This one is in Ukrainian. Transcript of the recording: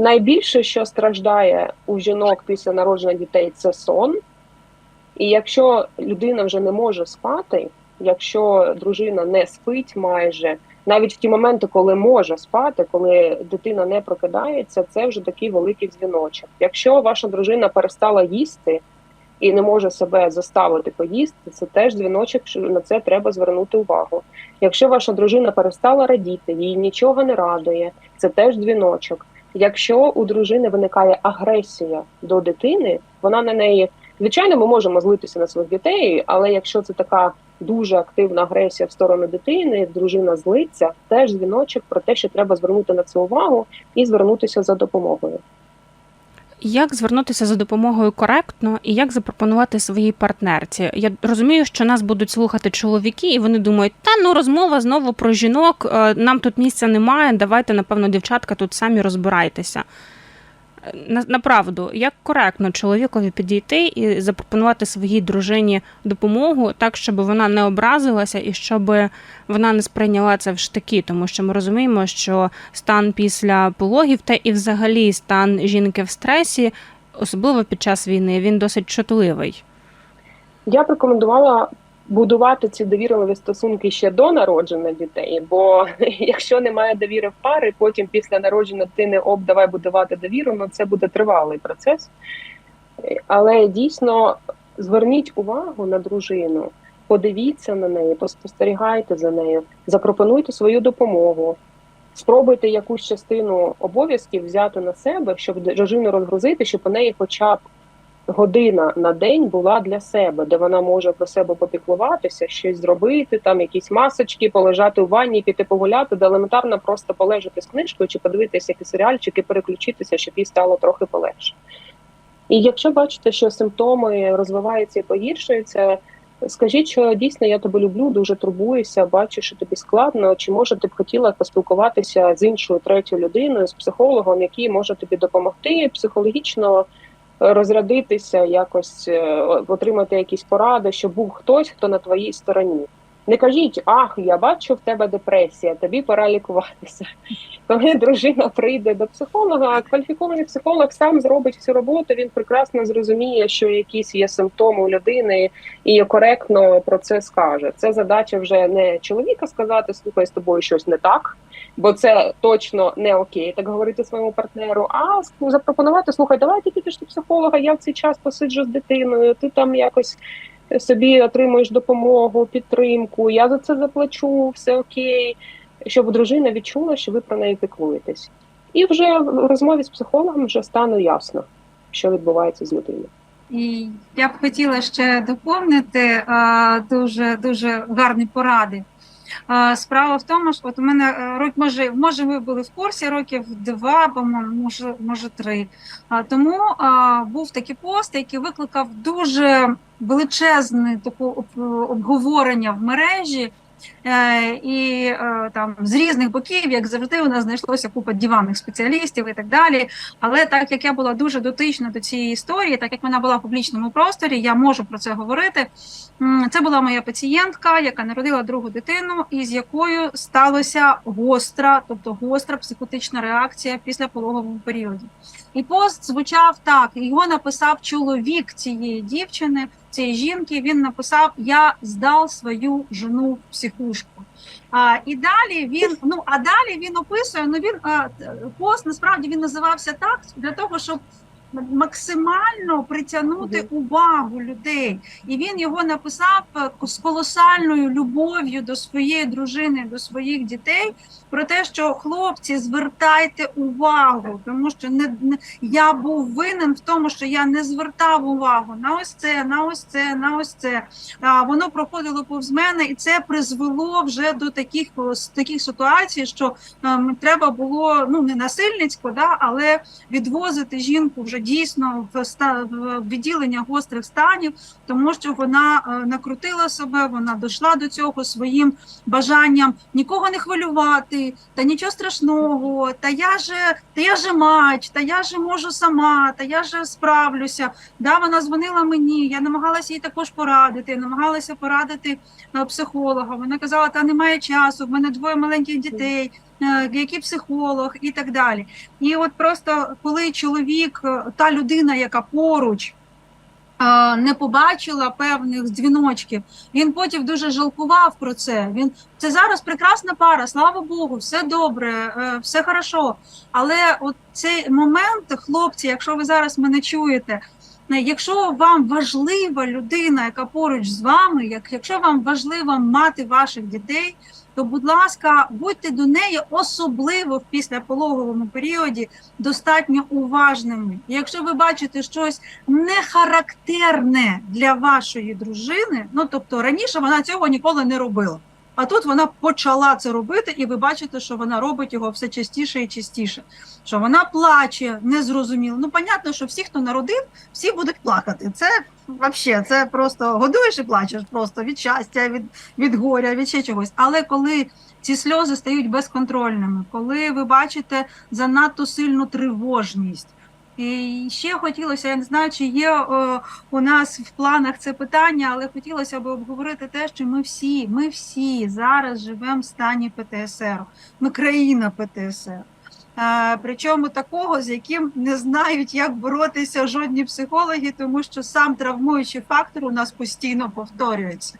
найбільше, що страждає у жінок після народження дітей, це сон. І якщо людина вже не може спати, якщо дружина не спить майже, навіть в ті моменти, коли може спати, коли дитина не прокидається, це вже такий великий дзвіночок. Якщо ваша дружина перестала їсти і не може себе заставити поїсти, це теж дзвіночок, що на це треба звернути увагу. Якщо ваша дружина перестала радіти, їй нічого не радує, це теж дзвіночок. Якщо у дружини виникає агресія до дитини, вона на неї звичайно ми можемо злитися на своїх дітей, але якщо це така дуже активна агресія в сторону дитини, дружина злиться, теж дзвіночок про те, що треба звернути на це увагу і звернутися за допомогою. Як звернутися за допомогою коректно і як запропонувати своїй партнерці? Я розумію, що нас будуть слухати чоловіки, і вони думають, та ну розмова знову про жінок, е, нам тут місця немає. Давайте, напевно, дівчатка тут самі розбирайтеся. На, направду, як коректно чоловікові підійти і запропонувати своїй дружині допомогу так, щоб вона не образилася і щоб вона не сприйняла це в штики, тому що ми розуміємо, що стан після пологів та і взагалі стан жінки в стресі, особливо під час війни, він досить чутливий. Я б рекомендувала будувати ці довірливі стосунки ще до народження дітей. Бо якщо немає довіри в пари, потім після народження дитини об давай будувати довіру, ну це буде тривалий процес. Але дійсно зверніть увагу на дружину, подивіться на неї, поспостерігайте за нею, запропонуйте свою допомогу. Спробуйте якусь частину обов'язків взяти на себе, щоб дружину розгрузити, щоб у неї хоча б година на день була для себе, де вона може про себе попіклуватися, щось зробити, там якісь масочки, полежати у ванні, піти погуляти, де елементарно просто полежати з книжкою чи подивитися якийсь серіальчик і переключитися, щоб їй стало трохи полегше. І якщо бачите, що симптоми розвиваються і погіршуються, скажіть, що дійсно я тебе люблю, дуже турбуюся, бачу, що тобі складно, чи може ти б хотіла поспілкуватися з іншою третьою людиною, з психологом, який може тобі допомогти психологічно розрядитися, якось е, отримати якісь поради, щоб був хтось, хто на твоїй стороні. Не кажіть, ах, я бачу в тебе депресія, тобі пора лікуватися. Коли дружина прийде до психолога, кваліфікований психолог сам зробить всю роботу, він прекрасно зрозуміє, що якісь є симптоми у людини і коректно про це скаже. Це задача вже не чоловіка сказати, слухай, з тобою щось не так, бо це точно не окей, так говорити своєму партнеру. А запропонувати слухай, давай ти підеш до психолога, я в цей час посиджу з дитиною, ти там якось собі отримуєш допомогу, підтримку. Я за це заплачу, все окей, щоб дружина відчула, що ви про неї піклуєтесь. І вже в розмові з психологом вже стане ясно, що відбувається з людиною. І я б хотіла ще доповнити дуже дуже гарні поради. Справа в тому, що от у мене е, рок може, може, ви були в курсі років два, по-моєму, може, може три. Тому був такий пост, який викликав дуже величезне таке обговорення в мережі. Е, І е, там з різних боків, як завжди, у нас знайшлося купа диванних спеціалістів і так далі. Але так як я була дуже дотична до цієї історії, так як вона була в публічному просторі, я можу про це говорити. Це була моя пацієнтка, яка народила другу дитину, і з якою сталося гостра, тобто гостра психотична реакція після пологового періоду. І пост звучав так: його написав чоловік цієї дівчини, цієї жінки. Він написав: Я здав свою жену в психушку. А, і далі він ну а далі він описує. Ну він а, пост насправді він називався так для того, щоб максимально притягнути увагу людей, і він його написав е, з колосальною любов'ю до своєї дружини, до своїх дітей. Про те, що хлопці, звертайте увагу, тому що не, не я був винен в тому, що я не звертав увагу на ось це, на ось це, на ось це. А воно проходило повз мене, і це призвело вже до таких таких ситуацій, що ем, треба було ну не насильницько, да, але відвозити жінку вже дійсно в відділення гострих станів, тому що вона е, накрутила себе, вона дійшла до цього своїм бажанням нікого не хвилювати та нічого страшного, та я же, та я же мать, та я же можу сама, та я же справлюся. Да, вона дзвонила мені, я намагалася їй також порадити, намагалася порадити психолога. Вона казала, та немає часу, в мене двоє маленьких дітей. Е, який психолог і так далі. І от просто коли чоловік, е, та людина, яка поруч. е, Не побачила певних дзвіночків. Він потім дуже жалкував про це. Він це зараз прекрасна пара, слава Богу, все добре, все хорошо. Але от цей момент, хлопці, якщо ви зараз мене чуєте, якщо вам важлива людина, яка поруч з вами, як якщо вам важлива мати ваших дітей, то будь ласка, будьте до неї особливо в післяпологовому періоді достатньо уважними. Якщо ви бачите щось не характерне для вашої дружини, ну тобто раніше вона цього ніколи не робила. А тут вона почала це робити, і ви бачите, що вона робить його все частіше і частіше. Що вона плаче, незрозуміло. Ну, понятно, що всі, хто народив, всі будуть плакати. Це взагалі, це просто годуєш і плачеш просто від щастя, від, від горя, від ще чогось. Але коли ці сльози стають безконтрольними, коли ви бачите занадто сильну тривожність. І ще хотілося, я не знаю, чи є о, у нас в планах це питання, але хотілося б обговорити те, що ми всі, ми всі зараз живемо в стані ПТСР. Ми країна ПТСР. Е, Причому такого, з яким не знають, як боротися жодні психологи, тому що сам травмуючий фактор у нас постійно повторюється.